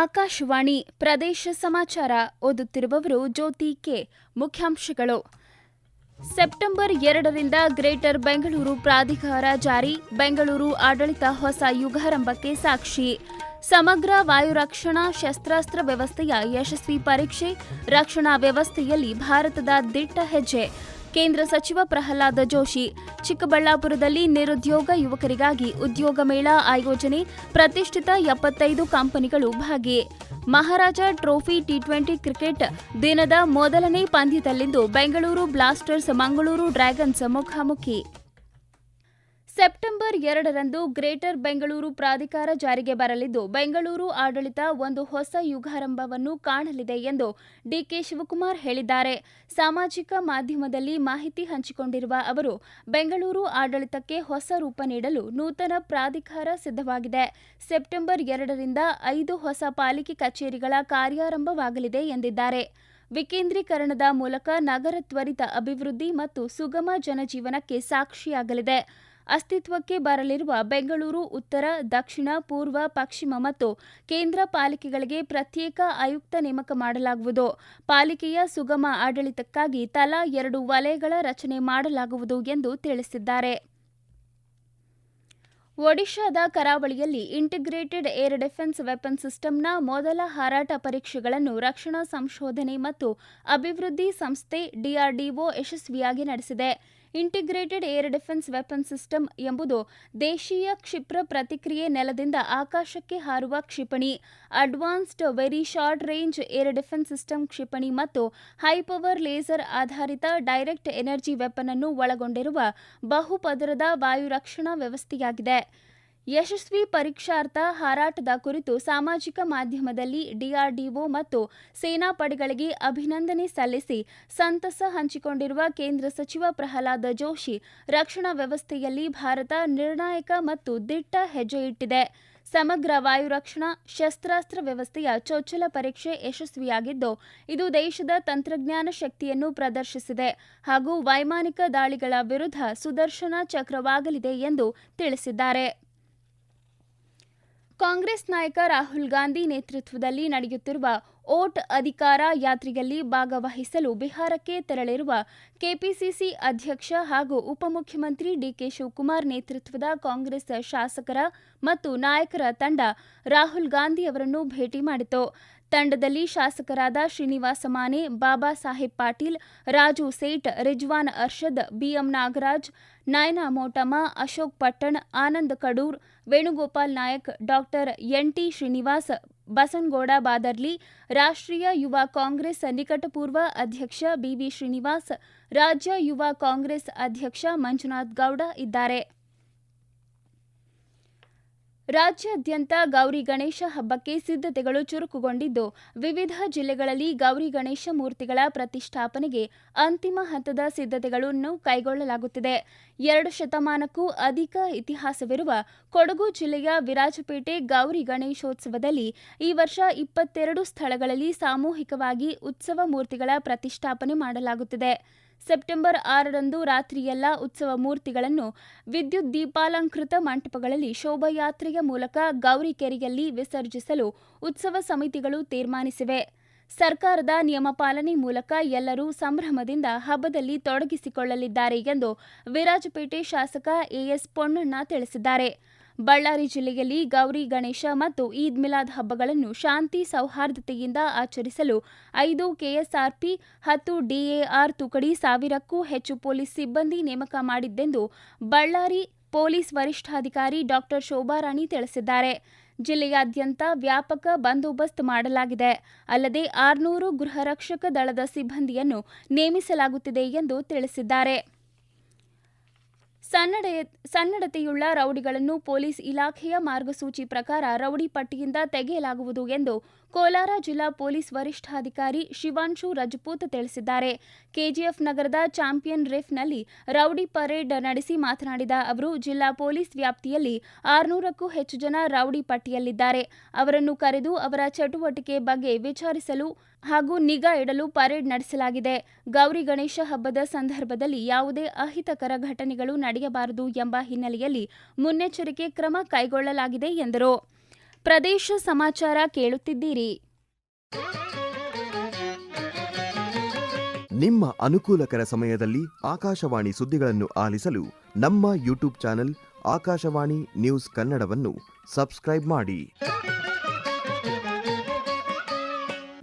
ಆಕಾಶವಾಣಿ ಪ್ರದೇಶ ಸಮಾಚಾರ ಓದುತ್ತಿರುವವರು ಜ್ಯೋತಿ ಕೆ. ಮುಖ್ಯಾಂಶಗಳು. ಸೆಪ್ಟೆಂಬರ್ ಎರಡರಿಂದ ಗ್ರೇಟರ್ ಬೆಂಗಳೂರು ಪ್ರಾಧಿಕಾರ ಜಾರಿ, ಬೆಂಗಳೂರು ಆಡಳಿತ ಹೊಸ ಯುಗಾರಂಭಕ್ಕೆ ಸಾಕ್ಷಿ. ಸಮಗ್ರ ವಾಯುರಕ್ಷಣಾ ಶಸ್ತ್ರಾಸ್ತ್ರ ವ್ಯವಸ್ಥೆಯ ಯಶಸ್ವಿ ಪರೀಕ್ಷೆ, ರಕ್ಷಣಾ ವ್ಯವಸ್ಥೆಯಲ್ಲಿ ಭಾರತದ ದಿಟ್ಟ ಹೆಜ್ಜೆ. ಕೇಂದ್ರ ಸಚಿವ ಪ್ರಹ್ಲಾದ ಜೋಶಿ. ಚಿಕ್ಕಬಳ್ಳಾಪುರದಲ್ಲಿ ನಿರುದ್ಯೋಗ ಯುವಕರಿಗಾಗಿ ಉದ್ಯೋಗ ಮೇಳ ಆಯೋಜನೆ ಪ್ರತಿಷ್ಠಿತ ಎಪ್ಪತ್ತೈದು ಕಂಪನಿಗಳು ಭಾಗಿ. Maharaja trophy T twenty cricket ದಿನದ ಮೊದಲನೇ ಪಂದ್ಯದಲ್ಲಿಂದು ಬೆಂಗಳೂರು ಬ್ಲಾಸ್ಟರ್ಸ್ ಮಂಗಳೂರು ಡ್ರ್ಯಾಗನ್ಸ್ ಮುಖಾಮುಖಿ. ಸೆಪ್ಟೆಂಬರ್ ಎರಡರಂದು ಗ್ರೇಟರ್ ಬೆಂಗಳೂರು ಪ್ರಾಧಿಕಾರ ಜಾರಿಗೆ ಬರಲಿದ್ದು, ಬೆಂಗಳೂರು ಆಡಳಿತ ಒಂದು ಹೊಸ ಯುಗಾರಂಭವನ್ನು ಕಾಣಲಿದೆ ಎಂದು ಡಿಕೆ ಶಿವಕುಮಾರ್ ಹೇಳಿದ್ದಾರೆ. ಸಾಮಾಜಿಕ ಮಾಧ್ಯಮದಲ್ಲಿ ಮಾಹಿತಿ ಹಂಚಿಕೊಂಡಿರುವ ಅವರು, ಬೆಂಗಳೂರು ಆಡಳಿತಕ್ಕೆ ಹೊಸ ರೂಪ ನೀಡಲು ನೂತನ ಪ್ರಾಧಿಕಾರ ಸಿದ್ಧವಾಗಿದೆ. ಸೆಪ್ಟೆಂಬರ್ ಎರಡರಿಂದ ಐದು ಹೊಸ ಪಾಲಿಕೆ ಕಚೇರಿಗಳ ಕಾರ್ಯಾರಂಭವಾಗಲಿದೆ ಎಂದಿದ್ದಾರೆ. ವಿಕೇಂದ್ರೀಕರಣದ ಮೂಲಕ ನಗರ ತ್ವರಿತ ಅಭಿವೃದ್ಧಿ ಮತ್ತು ಸುಗಮ ಜನಜೀವನಕ್ಕೆ ಸಾಕ್ಷಿಯಾಗಲಿದೆ. ಅಸ್ತಿತ್ವಕ್ಕೆ ಬರಲಿರುವ ಬೆಂಗಳೂರು, ಉತ್ತರ, ದಕ್ಷಿಣ, ಪೂರ್ವ, ಪಶ್ಚಿಮ ಮತ್ತು ಕೇಂದ್ರ ಪಾಲಿಕೆಗಳಿಗೆ ಪ್ರತ್ಯೇಕ ಆಯುಕ್ತ ನೇಮಕ ಮಾಡಲಾಗುವುದು. ಪಾಲಿಕೆಯ ಸುಗಮ ಆಡಳಿತಕ್ಕಾಗಿ ತಲಾ ಎರಡು ವಲಯಗಳ ರಚನೆ ಮಾಡಲಾಗುವುದು ಎಂದು ತಿಳಿಸಿದ್ದಾರೆ. ಒಡಿಶಾದ ಕರಾವಳಿಯಲ್ಲಿ ಇಂಟಿಗ್ರೇಟೆಡ್ ಏರ್ ಡಿಫೆನ್ಸ್ ವೆಪನ್ ಸಿಸ್ಟಂನ ಮೊದಲ ಹಾರಾಟ ಪರೀಕ್ಷೆಗಳನ್ನು ರಕ್ಷಣಾ ಸಂಶೋಧನೆ ಮತ್ತು ಅಭಿವೃದ್ಧಿ ಸಂಸ್ಥೆ ಡಿಆರ್ಡಿಒ ಯಶಸ್ವಿಯಾಗಿ ನಡೆಸಿದೆ. Integrated air defence weapon system ಎಂಬುದು ದೇಶೀಯ ಕ್ಷಿಪ್ರ ಪ್ರತಿಕ್ರಿಯೆ ನೆಲದಿಂದ ಆಕಾಶಕ್ಕೆ ಹಾರುವ ಕ್ಷಿಪಣಿ. Advanced very short range air defence system ಕ್ಷಿಪಣಿ ಮತ್ತು ಹೈ ಪವರ್ ಲೇಸರ್ ಆಧಾರಿತ ಡೈರೆಕ್ಟ್ ಎನರ್ಜಿ ವೆಪನ್ ಅನ್ನು ಒಳಗೊಂಡಿರುವ ಬಹುಪದರದ ವಾಯು ರಕ್ಷಣಾ ವ್ಯವಸ್ಥೆಯಾಗಿದೆ. ಯಶಸ್ವಿ ಪರೀಕ್ಷಾರ್ಥ ಹಾರಾಟದ ಕುರಿತು ಸಾಮಾಜಿಕ ಮಾಧ್ಯಮದಲ್ಲಿ ಡಿಆರ್ಡಿಒ ಮತ್ತು ಸೇನಾಪಡೆಗಳಿಗೆ ಅಭಿನಂದನೆ ಸಲ್ಲಿಸಿ ಸಂತಸ ಹಂಚಿಕೊಂಡಿರುವ ಕೇಂದ್ರ ಸಚಿವ ಪ್ರಹ್ಲಾದ ಜೋಶಿ ರಕ್ಷಣಾ ವ್ಯವಸ್ಥೆಯಲ್ಲಿ ಭಾರತ ನಿರ್ಣಾಯಕ ಮತ್ತು ದಿಟ್ಟ ಹೆಜ್ಜೆ ಇಟ್ಟಿದೆ. ಸಮಗ್ರ ವಾಯುರಕ್ಷಣಾ ಶಸ್ತ್ರಾಸ್ತ್ರ ವ್ಯವಸ್ಥೆಯ ಚೊಚ್ಚಲ ಪರೀಕ್ಷೆ ಯಶಸ್ವಿಯಾಗಿದ್ದು, ಇದು ದೇಶದ ತಂತ್ರಜ್ಞಾನ ಶಕ್ತಿಯನ್ನು ಪ್ರದರ್ಶಿಸಿದೆ ಹಾಗೂ ವೈಮಾನಿಕ ದಾಳಿಗಳ ವಿರುದ್ಧ ಸುದರ್ಶನ ಚಕ್ರವಾಗಲಿದೆ ಎಂದು ತಿಳಿಸಿದ್ದಾರೆ. ಕಾಂಗ್ರೆಸ್ ನಾಯಕ ರಾಹುಲ್ ಗಾಂಧಿ ನೇತೃತ್ವದಲ್ಲಿ ನಡೆಯುತ್ತಿರುವ ಓಟ್ ಅಧಿಕಾರ ಯಾತ್ರೆಯಲ್ಲಿ ಭಾಗವಹಿಸಲು ಬಿಹಾರಕ್ಕೆ ತೆರಳಿರುವ ಕೆಪಿಸಿಸಿ ಅಧ್ಯಕ್ಷ ಹಾಗೂ ಉಪಮುಖ್ಯಮಂತ್ರಿ ಡಿಕೆ ಶಿವಕುಮಾರ್ ನೇತೃತ್ವದ ಕಾಂಗ್ರೆಸ್ ಶಾಸಕರ ಮತ್ತು ನಾಯಕರ ತಂಡ ರಾಹುಲ್ ಗಾಂಧಿ ಅವರನ್ನು ಭೇಟಿ ಮಾಡಿತು. ತಂಡದಲ್ಲಿ ಶಾಸಕರಾದ Srinivasa Mane, Baba Saheb Patil, Raju Sait, Rizwan Arshad, BM Nagaraj, Nayana Motamma, Ashok Pattan, Anand Kadur, Venugopal Nayak, doctor NT Srinivas Basanagouda Badarli, ರಾಷ್ಟ್ರೀಯ ಯುವ ಕಾಂಗ್ರೆಸ್ ನಿಕಟಪೂರ್ವ ಅಧ್ಯಕ್ಷ ಬಿವಿ ಶ್ರೀನಿವಾಸ್, ರಾಜ್ಯ ಯುವ ಕಾಂಗ್ರೆಸ್ ಅಧ್ಯಕ್ಷ ಮಂಜುನಾಥ್ ಗೌಡ ಇದ್ದಾರೆ. ರಾಜ್ಯಾದ್ಯಂತ ಗೌರಿ ಗಣೇಶ ಹಬ್ಬಕ್ಕೆ ಸಿದ್ಧತೆಗಳು ಚುರುಕುಗೊಂಡಿದ್ದು, ವಿವಿಧ ಜಿಲ್ಲೆಗಳಲ್ಲಿ ಗೌರಿ ಗಣೇಶ ಮೂರ್ತಿಗಳ ಪ್ರತಿಷ್ಠಾಪನೆಗೆ ಅಂತಿಮ ಹಂತದ ಸಿದ್ಧತೆಗಳನ್ನು ಕೈಗೊಳ್ಳಲಾಗುತ್ತಿದೆ. ಎರಡು ಶತಮಾನಕ್ಕೂ ಅಧಿಕ ಇತಿಹಾಸವಿರುವ ಕೊಡಗು ಜಿಲ್ಲೆಯ ವಿರಾಜಪೇಟೆ ಗೌರಿ ಗಣೇಶೋತ್ಸವದಲ್ಲಿ ಈ ವರ್ಷ ಇಪ್ಪತ್ತೆರಡು ಸ್ಥಳಗಳಲ್ಲಿ ಸಾಮೂಹಿಕವಾಗಿ ಉತ್ಸವ ಮೂರ್ತಿಗಳ ಪ್ರತಿಷ್ಠಾಪನೆ ಮಾಡಲಾಗುತ್ತಿದೆ. ಸೆಪ್ಟೆಂಬರ್ ಆರರಂದು ರಾತ್ರಿಯೆಲ್ಲ ಉತ್ಸವ ಮೂರ್ತಿಗಳನ್ನು ವಿದ್ಯುತ್ ದೀಪಾಲಂಕೃತ ಮಂಟಪಗಳಲ್ಲಿ ಶೋಭಾಯಾತ್ರೆಯ ಮೂಲಕ ಗೌರಿ ಕೆರೆಯಲ್ಲಿ ವಿಸರ್ಜಿಸಲು ಉತ್ಸವ ಸಮಿತಿಗಳು ತೀರ್ಮಾನಿಸಿವೆ. ಸರ್ಕಾರದ ನಿಯಮ ಪಾಲನೆ ಮೂಲಕ ಎಲ್ಲರೂ ಸಂಭ್ರಮದಿಂದ ಹಬ್ಬದಲ್ಲಿ ತೊಡಗಿಸಿಕೊಳ್ಳಲಿದ್ದಾರೆ ಎಂದು ವಿರಾಜಪೇಟೆ ಶಾಸಕ ಎಎಸ್ ಪೊನ್ನಣ್ಣ ತಿಳಿಸಿದ್ದಾರೆ. ಬಳ್ಳಾರಿ ಜಿಲ್ಲೆಯಲ್ಲಿ ಗೌರಿ ಗಣೇಶ ಮತ್ತು ಈದ್ ಮಿಲಾದ್ ಹಬ್ಬಗಳನ್ನು ಶಾಂತಿ ಸೌಹಾರ್ದತೆಯಿಂದ ಆಚರಿಸಲು ಐದು ಕೆಎಸ್ಆರ್ಪಿ, ಹತ್ತು ಡಿಎಆರ್ ತುಕಡಿ, ಸಾವಿರಕ್ಕೂ ಹೆಚ್ಚು ಪೊಲೀಸ್ ಸಿಬ್ಬಂದಿ ನೇಮಕ ಮಾಡಿದ್ದೆಂದು ಬಳ್ಳಾರಿ ಪೊಲೀಸ್ ವರಿಷ್ಠಾಧಿಕಾರಿ ಡಾಕ್ಟರ್ ಶೋಭಾರಾಣಿ ತಿಳಿಸಿದ್ದಾರೆ. ಜಿಲ್ಲೆಯಾದ್ಯಂತ ವ್ಯಾಪಕ ಬಂದೋಬಸ್ತ್ ಮಾಡಲಾಗಿದೆ. ಅಲ್ಲದೆ ಆರುನೂರು ಗೃಹರಕ್ಷಕ ದಳದ ಸಿಬ್ಬಂದಿಯನ್ನು ನೇಮಿಸಲಾಗುತ್ತಿದೆ ಎಂದು ತಿಳಿಸಿದ್ದಾರೆ. ಸನ್ನಡ ಸನ್ನಡತೆಯುಳ್ಳ ರೌಡಿಗಳನ್ನು ಪೊಲೀಸ್ ಇಲಾಖೆಯ ಮಾರ್ಗಸೂಚಿ ಪ್ರಕಾರ ರೌಡಿ ಪಟ್ಟಿಯಿಂದ ತೆಗೆಯಲಾಗುವುದು ಎಂದು ಕೋಲಾರ ಜಿಲ್ಲಾ ಪೊಲೀಸ್ ವರಿಷ್ಠಾಧಿಕಾರಿ ಶಿವಾಂಶು ರಜಪೂತ್ ತಿಳಿಸಿದ್ದಾರೆ. ಕೆಜಿಎಫ್ ನಗರದ ಚಾಂಪಿಯನ್ ರೆಫ್ನಲ್ಲಿ ರೌಡಿ ಪರೇಡ್ ನಡೆಸಿ ಮಾತನಾಡಿದ ಅವರು, ಜಿಲ್ಲಾ ಪೊಲೀಸ್ ವ್ಯಾಪ್ತಿಯಲ್ಲಿ ಆರುನೂರಕ್ಕೂ ಹೆಚ್ಚು ಜನ ರೌಡಿ ಪಟ್ಟಿಯಲ್ಲಿದ್ದಾರೆ. ಅವರನ್ನು ಕರೆದು ಅವರ ಚಟುವಟಿಕೆ ಬಗ್ಗೆ ವಿಚಾರಿಸಲು ಹಾಗೂ ನಿಗಾ ಇಡಲು ಪರೇಡ್ ನಡೆಸಲಾಗಿದೆ. ಗೌರಿ ಗಣೇಶ ಹಬ್ಬದ ಸಂದರ್ಭದಲ್ಲಿ ಯಾವುದೇ ಅಹಿತಕರ ಘಟನೆಗಳು ನಡೆಯಬಾರದು ಎಂಬ ಹಿನ್ನೆಲೆಯಲ್ಲಿ ಮುನ್ನೆಚ್ಚರಿಕೆ ಕ್ರಮ ಕೈಗೊಳ್ಳಲಾಗಿದೆ ಎಂದರು. ಪ್ರದೇಶ ಸಮಾಚಾರ ಕೇಳುತ್ತಿದ್ದೀರಿ. ನಿಮ್ಮ ಅನುಕೂಲಕರ ಸಮಯದಲ್ಲಿ ಆಕಾಶವಾಣಿ ಸುದ್ದಿಗಳನ್ನು ಆಲಿಸಲು ನಮ್ಮ ಯೂಟ್ಯೂಬ್ ಚಾನೆಲ್ ಆಕಾಶವಾಣಿ ನ್ಯೂಸ್ ಕನ್ನಡವನ್ನು ಸಬ್ಸ್ಕ್ರೈಬ್ ಮಾಡಿ.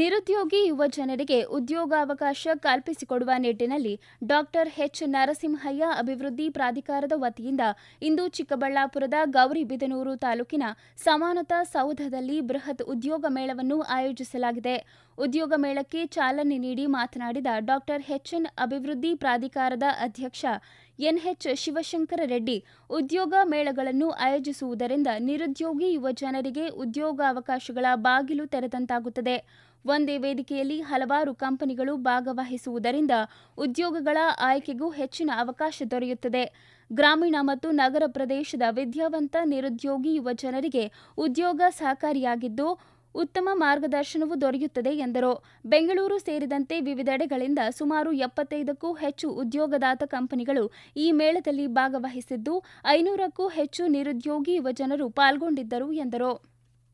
ನಿರುದ್ಯೋಗಿ ಯುವ ಜನರಿಗೆ ಉದ್ಯೋಗಾವಕಾಶ ಕಲ್ಪಿಸಿಕೊಡುವ ನಿಟ್ಟಿನಲ್ಲಿ ಡಾಕ್ಟರ್ ಎಚ್ ನರಸಿಂಹಯ್ಯ ಅಭಿವೃದ್ಧಿ ಪ್ರಾಧಿಕಾರದ ವತಿಯಿಂದ ಇಂದು ಚಿಕ್ಕಬಳ್ಳಾಪುರದ ಗೌರಿಬಿದನೂರು ತಾಲೂಕಿನ ಸಮಾನತಾ ಸೌಧದಲ್ಲಿ ಬೃಹತ್ ಉದ್ಯೋಗ ಮೇಳವನ್ನು ಆಯೋಜಿಸಲಾಗಿದೆ. ಉದ್ಯೋಗ ಮೇಳಕ್ಕೆ ಚಾಲನೆ ನೀಡಿ ಮಾತನಾಡಿದ ಡಾಕ್ಟರ್ ಎಚ್ಎನ್ ಅಭಿವೃದ್ಧಿ ಪ್ರಾಧಿಕಾರದ ಅಧ್ಯಕ್ಷ ಎನ್ಎಚ್ ಶಿವಶಂಕರ ರೆಡ್ಡಿ, ಉದ್ಯೋಗ ಮೇಳಗಳನ್ನು ಆಯೋಜಿಸುವುದರಿಂದ ನಿರುದ್ಯೋಗಿ ಯುವ ಜನರಿಗೆ ಉದ್ಯೋಗಾವಕಾಶಗಳ ಬಾಗಿಲು ತೆರೆದಂತಾಗುತ್ತದೆ. ಒಂದೇ ವೇದಿಕೆಯಲ್ಲಿ ಹಲವಾರು ಕಂಪನಿಗಳು ಭಾಗವಹಿಸುವುದರಿಂದ ಉದ್ಯೋಗಗಳ ಆಯ್ಕೆಗೂ ಹೆಚ್ಚಿನ ಅವಕಾಶ ದೊರೆಯುತ್ತದೆ. ಗ್ರಾಮೀಣ ಮತ್ತು ನಗರ ಪ್ರದೇಶದ ವಿದ್ಯಾವಂತ ನಿರುದ್ಯೋಗಿ ಯುವ ಜನರಿಗೆ ಉದ್ಯೋಗ ಸಹಕಾರಿಯಾಗಿದ್ದು ಉತ್ತಮ ಮಾರ್ಗದರ್ಶನವೂ ದೊರೆಯುತ್ತದೆ ಎಂದರು. ಬೆಂಗಳೂರು ಸೇರಿದಂತೆ ವಿವಿಧೆಡೆಗಳಿಂದ ಸುಮಾರು ಎಪ್ಪತ್ತೈದಕ್ಕೂ ಹೆಚ್ಚು ಉದ್ಯೋಗದಾತ ಕಂಪನಿಗಳು ಈ ಮೇಳದಲ್ಲಿ ಭಾಗವಹಿಸಿದ್ದು, ಐನೂರಕ್ಕೂ ಹೆಚ್ಚು ನಿರುದ್ಯೋಗಿ ಯುವ ಜನರು ಪಾಲ್ಗೊಂಡಿದ್ದರು ಎಂದರು.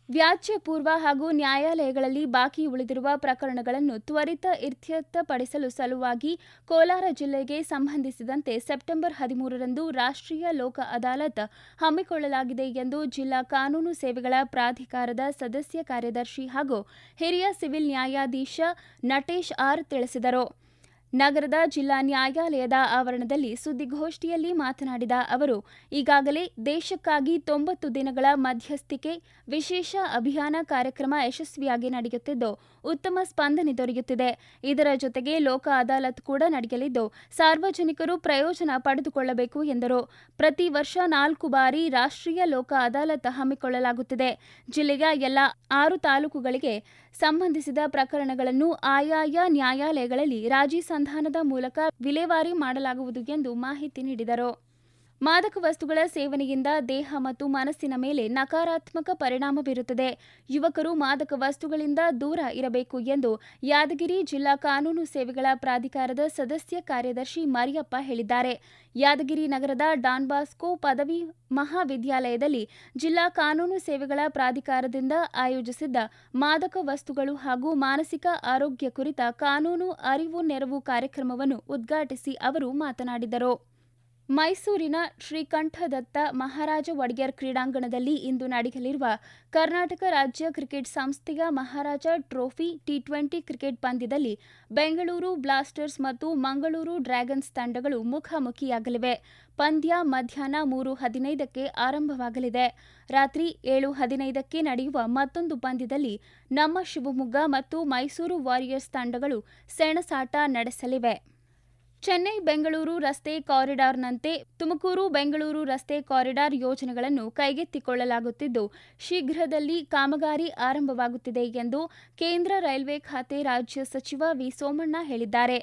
ವ್ಯಾಜ್ಯ ಪೂರ್ವ ಹಾಗೂ ನ್ಯಾಯಾಲಯಗಳಲ್ಲಿ ಬಾಕಿ ಉಳಿದಿರುವ ಪ್ರಕರಣಗಳನ್ನು ತ್ವರಿತ ಇತ್ಯರ್ಥಪಡಿಸಲು ಸಲುವಾಗಿ ಕೋಲಾರ ಜಿಲ್ಲೆಗೆ ಸಂಬಂಧಿಸಿದಂತೆ ಸೆಪ್ಟೆಂಬರ್ ಹದಿಮೂರರಂದು ರಾಷ್ಟ್ರೀಯ ಲೋಕ ಅದಾಲತ್ ಹಮ್ಮಿಕೊಳ್ಳಲಾಗಿದೆ ಎಂದು ಜಿಲ್ಲಾ ಕಾನೂನು ಸೇವೆಗಳ ಪ್ರಾಧಿಕಾರದ ಸದಸ್ಯ ಕಾರ್ಯದರ್ಶಿ ಹಾಗೂ ಹಿರಿಯ ಸಿವಿಲ್ ನ್ಯಾಯಾಧೀಶ ನಟೇಶ್ ಆರ್ ತಿಳಿಸಿದರು. ನಗರದ ಜಿಲ್ಲಾ ನ್ಯಾಯಾಲಯದ ಆವರಣದಲ್ಲಿ ಸುದ್ದಿಗೋಷ್ಠಿಯಲ್ಲಿ ಮಾತನಾಡಿದ ಅವರು, ಈಗಾಗಲೇ ದೇಶಕ್ಕಾಗಿ ತೊಂಬತ್ತು ದಿನಗಳ ಮಧ್ಯಸ್ಥಿಕೆ ವಿಶೇಷ ಅಭಿಯಾನ ಕಾರ್ಯಕ್ರಮ ಯಶಸ್ವಿಯಾಗಿ ನಡೆಯುತ್ತಿದ್ದು, ಉತ್ತಮ ಸ್ಪಂದನೆ ದೊರೆಯುತ್ತಿದೆ. ಇದರ ಜೊತೆಗೆ ಲೋಕ ಅದಾಲತ್ ಕೂಡ ನಡೆಯಲಿದ್ದು, ಸಾರ್ವಜನಿಕರು ಪ್ರಯೋಜನ ಪಡೆದುಕೊಳ್ಳಬೇಕು ಎಂದರು. ಪ್ರತಿ ವರ್ಷ ನಾಲ್ಕು ಬಾರಿ ರಾಷ್ಟ್ರೀಯ ಲೋಕ ಅದಾಲತ್ ಹಮ್ಮಿಕೊಳ್ಳಲಾಗುತ್ತಿದೆ. ಜಿಲ್ಲೆಯ ಎಲ್ಲ ಆರು ತಾಲೂಕುಗಳಿಗೆ ಸಂಬಂಧಿಸಿದ ಪ್ರಕರಣಗಳನ್ನು ಆಯಾಯ ನ್ಯಾಯಾಲಯಗಳಲ್ಲಿ ರಾಜಿ ಸಂಧಾನದ ಮೂಲಕ ವಿಲೇವಾರಿ ಮಾಡಲಾಗುವುದು ಎಂದು ಮಾಹಿತಿ ನೀಡಿದರು. ಮಾದಕ ವಸ್ತುಗಳ ಸೇವನೆಯಿಂದ ದೇಹ ಮತ್ತು ಮನಸ್ಸಿನ ಮೇಲೆ ನಕಾರಾತ್ಮಕ ಪರಿಣಾಮ ಬೀರುತ್ತದೆ. ಯುವಕರು ಮಾದಕ ವಸ್ತುಗಳಿಂದ ದೂರ ಇರಬೇಕು ಎಂದು ಯಾದಗಿರಿ ಜಿಲ್ಲಾ ಕಾನೂನು ಸೇವೆಗಳ ಪ್ರಾಧಿಕಾರದ ಸದಸ್ಯ ಕಾರ್ಯದರ್ಶಿ ಮರಿಯಪ್ಪ ಹೇಳಿದ್ದಾರೆ. ಯಾದಗಿರಿ ನಗರದ ಡಾನ್ ಬಾಸ್ಕೋ ಪದವಿ ಮಹಾವಿದ್ಯಾಲಯದಲ್ಲಿ ಜಿಲ್ಲಾ ಕಾನೂನು ಸೇವೆಗಳ ಪ್ರಾಧಿಕಾರದಿಂದ ಆಯೋಜಿಸಿದ್ದ ಮಾದಕ ವಸ್ತುಗಳು ಹಾಗೂ ಮಾನಸಿಕ ಆರೋಗ್ಯ ಕುರಿತ ಕಾನೂನು ಅರಿವು ನೆರವು ಕಾರ್ಯಕ್ರಮವನ್ನು ಉದ್ಘಾಟಿಸಿ ಅವರು ಮಾತನಾಡಿದರು. ಮೈಸೂರಿನ ಶ್ರೀಕಂಠದತ್ತ ಮಹಾರಾಜ ಒಡೆಯರ್ ಕ್ರೀಡಾಂಗಣದಲ್ಲಿ ಇಂದು ನಡೆಯಲಿರುವ ಕರ್ನಾಟಕ ರಾಜ್ಯ ಕ್ರಿಕೆಟ್ ಸಂಸ್ಥೆಯ Maharaja trophy T twenty cricket ಪಂದ್ಯದಲ್ಲಿ ಬೆಂಗಳೂರು ಬ್ಲಾಸ್ಟರ್ಸ್ ಮತ್ತು ಮಂಗಳೂರು ಡ್ರ್ಯಾಗನ್ಸ್ ತಂಡಗಳು ಮುಖಾಮುಖಿಯಾಗಲಿವೆ. ಪಂದ್ಯ ಮಧ್ಯಾಹ್ನ ಮೂರು ಹದಿನೈದಕ್ಕೆ ಆರಂಭವಾಗಲಿದೆ. ರಾತ್ರಿ ಏಳು ಹದಿನೈದಕ್ಕೆ ನಡೆಯುವ ಮತ್ತೊಂದು ಪಂದ್ಯದಲ್ಲಿ ನಮ್ಮ ಶಿವಮೊಗ್ಗ ಮತ್ತು ಮೈಸೂರು ವಾರಿಯರ್ಸ್ ತಂಡಗಳು ಸೆಣಸಾಟ ನಡೆಸಲಿವೆ. ಚೆನ್ನೈ ಬೆಂಗಳೂರು ರಸ್ತೆ ಕಾರಿಡಾರ್ನಂತೆ ತುಮಕೂರು ಬೆಂಗಳೂರು ರಸ್ತೆ ಕಾರಿಡಾರ್ ಯೋಜನೆಗಳನ್ನು ಕೈಗೆತ್ತಿಕೊಳ್ಳಲಾಗುತ್ತಿದ್ದು, ಶೀಘ್ರದಲ್ಲಿ ಕಾಮಗಾರಿ ಆರಂಭವಾಗುತ್ತಿದೆ ಎಂದು ಕೇಂದ್ರ ರೈಲ್ವೆ ಖಾತೆ ರಾಜ್ಯ ಸಚಿವ ವಿ ಸೋಮಣ್ಣ ಹೇಳಿದ್ದಾರೆ.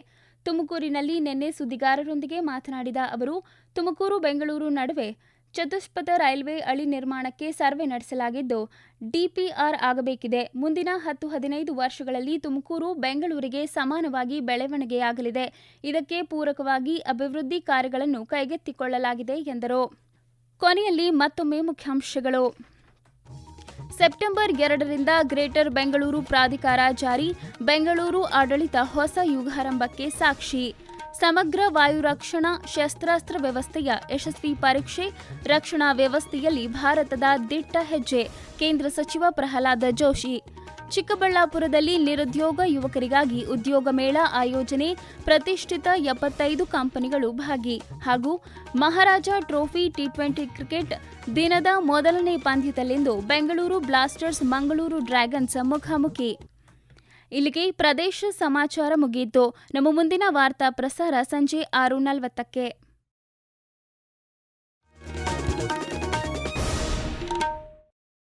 ತುಮಕೂರಿನಲ್ಲಿ ನಿನ್ನೆ ಸುದ್ದಿಗಾರರೊಂದಿಗೆ ಮಾತನಾಡಿದ ಅವರು, ತುಮಕೂರು ಬೆಂಗಳೂರು ನಡುವೆ ಚತುಷ್ಪಥ ರೈಲ್ವೆ ಅಳಿ ನಿರ್ಮಾಣಕ್ಕೆ ಸರ್ವೆ ನಡೆಸಲಾಗಿದ್ದು, ಡಿಪಿಆರ್ ಆಗಬೇಕಿದೆ. ಮುಂದಿನ ಹತ್ತು ಹದಿನೈದು ವರ್ಷಗಳಲ್ಲಿ ತುಮಕೂರು, ಬೆಂಗಳೂರಿಗೆ ಸಮಾನವಾಗಿ ಬೆಳವಣಿಗೆಯಾಗಲಿದೆ. ಇದಕ್ಕೆ ಪೂರಕವಾಗಿ ಅಭಿವೃದ್ಧಿ ಕಾರ್ಯಗಳನ್ನು ಕೈಗೆತ್ತಿಕೊಳ್ಳಲಾಗಿದೆ ಎಂದರು. ಕೊನೆಯಲ್ಲಿ ಮತ್ತೊಮ್ಮೆ ಮುಖ್ಯಾಂಶಗಳು. ಸೆಪ್ಟೆಂಬರ್ ಎರಡರಿಂದ ಗ್ರೇಟರ್ ಬೆಂಗಳೂರು ಪ್ರಾಧಿಕಾರ ಜಾರಿ, ಬೆಂಗಳೂರು ಆಡಳಿತ ಹೊಸ ಯುಗಾರಂಭಕ್ಕೆ ಸಾಕ್ಷಿ. ಸಮಗ್ರ ವಾಯು ರಕ್ಷಣಾ ಶಸ್ತ್ರಾಸ್ತ್ರ ವ್ಯವಸ್ಥೆಯ ಯಶಸ್ವಿ ಪರೀಕ್ಷೆ, ರಕ್ಷಣಾ ವ್ಯವಸ್ಥೆಯಲ್ಲಿ ಭಾರತದ ದಿಟ್ಟ ಹೆಜ್ಜೆ, ಕೇಂದ್ರ ಸಚಿವ ಪ್ರಹ್ಲಾದ ಜೋಶಿ. ಚಿಕ್ಕಬಳ್ಳಾಪುರದಲ್ಲಿ ನಿರುದ್ಯೋಗ ಯುವಕರಿಗಾಗಿ ಉದ್ಯೋಗ ಮೇಳ ಆಯೋಜನೆ, ಪ್ರತಿಷ್ಠಿತ ಎಪ್ಪತ್ತೈದು ಕಂಪನಿಗಳು ಭಾಗಿ. ಹಾಗೂ Maharaja trophy T twenty cricket ದಿನದ ಮೊದಲನೇ ಪಂದ್ಯದಲ್ಲಿಂದು ಬೆಂಗಳೂರು ಬ್ಲಾಸ್ಟರ್ಸ್, ಮಂಗಳೂರು ಡ್ರ್ಯಾಗನ್ಸ್ ಮುಖಾಮುಖಿ. ಇಲ್ಲಿಗೆ ಪ್ರದೇಶ ಸಮಾಚಾರ ಮುಗಿಯಿತು. ನಮ್ಮ ಮುಂದಿನ ವಾರ್ತಾ ಪ್ರಸಾರ ಸಂಜೆ ಆರು ನಲವತ್ತಕ್ಕೆ.